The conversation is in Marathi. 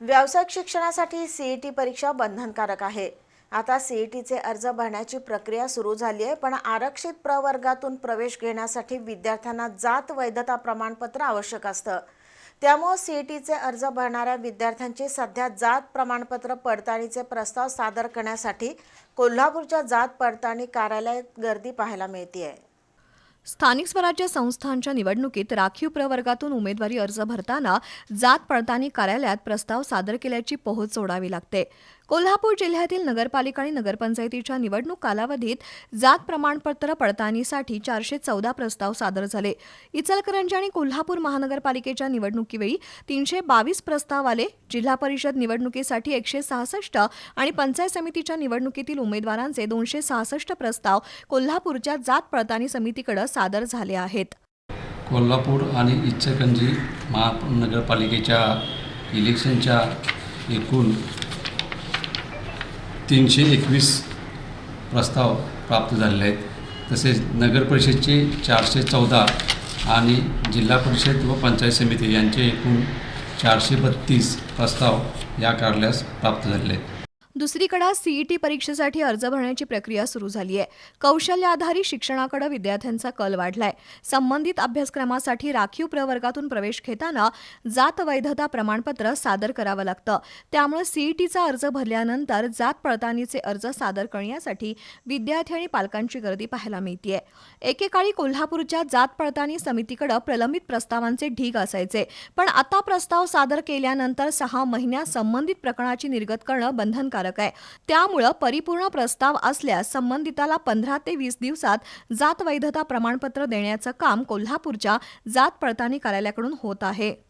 व्यावसायिक शिक्षणासाठी सीईटी परीक्षा बंधनकारक आहे. आता सीईटीचे अर्ज भरण्याची प्रक्रिया सुरू झाली आहे पण आरक्षित प्रवर्गातून प्रवेश घेण्यासाठी विद्यार्थ्यांना जात वैधता प्रमाणपत्र आवश्यक असतं. त्यामुळे सीईटीचे अर्ज भरणाऱ्या विद्यार्थ्यांची सध्या जात प्रमाणपत्र पडताळणीचे प्रस्ताव सादर करण्यासाठी कोल्हापूरच्या जात पडताळणी कार्यालयात गर्दी पाहायला मिळते आहे स्थानिक स्वराज्य संस्थांच्या निवडणुकीत राखीव प्रवर्गातून उमेदवारी अर्ज भरताना जात पडताळणी कार्यालयात प्रस्ताव सादर केल्याची पोहोच सोडावी लागते. कोल्हापूर जिल्ह्यातील नगरपालिका आणि नगरपंचायतीच्या निवडणूक कालावधीत जात प्रमाणपत्र पडताळणीसाठी चारशे चौदा प्रस्ताव सादर झाले. इचलकरंजी आणि कोल्हापूर महानगरपालिकेच्या निवडणुकीवेळी तीनशे बावीस प्रस्ताव आले. जिल्हा परिषद निवडणुकीसाठी एकशे सहासष्ट आणि पंचायत समितीच्या निवडणुकीतील उमेदवारांचे दोनशे सहासष्ट प्रस्ताव कोल्हापूरच्या जात पडताळणी समितीकडे सादर झाले आहेत. कोल्हापूर आणि इचलकरंजी महानगरपालिकेच्या इलेक्शनच्या एकूण तीनशे एकवीस प्रस्ताव प्राप्त झालेले आहेत. तसेच नगर परिषदचे चारशे चौदा आणि जिल्हा परिषद व पंचायत समिती यांचे एकूण चारशे बत्तीस प्रस्ताव या कार्यालयास प्राप्त झालेले आहेत. दुसरीकडे सीईटी परीक्षेसाठी अर्ज भरण्याची प्रक्रिया सुरू झाली आहे कौशल्य आधारित शिक्षणाकडे विद्यार्थ्यांचा कल वाढलाय. संबंधित अभ्यासक्रमासाठी राखीव प्रवर्गातून प्रवेश घेताना जात वैधता प्रमाणपत्र सादर करावं लागतं. त्यामुळे सीईटीचा अर्ज भरल्यानंतर जात पडताळणीचे अर्ज सादर करण्यासाठी विद्यार्थी आणि पालकांची गर्दी पाहायला मिळतीये. एकेकाळी कोल्हापूरच्या जात पडताळणी समितीकडे प्रलंबित प्रस्तावांचे ढीग असायचे. पण आता प्रस्ताव सादर केल्यानंतर सहा महिन्यात संबंधित प्रकरणाची निर्गत करणं बंधनकारक बंधनकारक आहे. त्यामुळं परिपूर्ण प्रस्ताव असल्यास संबंधिताला पंधरा ते वीस दिवसात जात वैधता प्रमाणपत्र देण्याचं काम कोल्हापूरच्या जात पडताळणी कार्यालयाकडून होत आहे.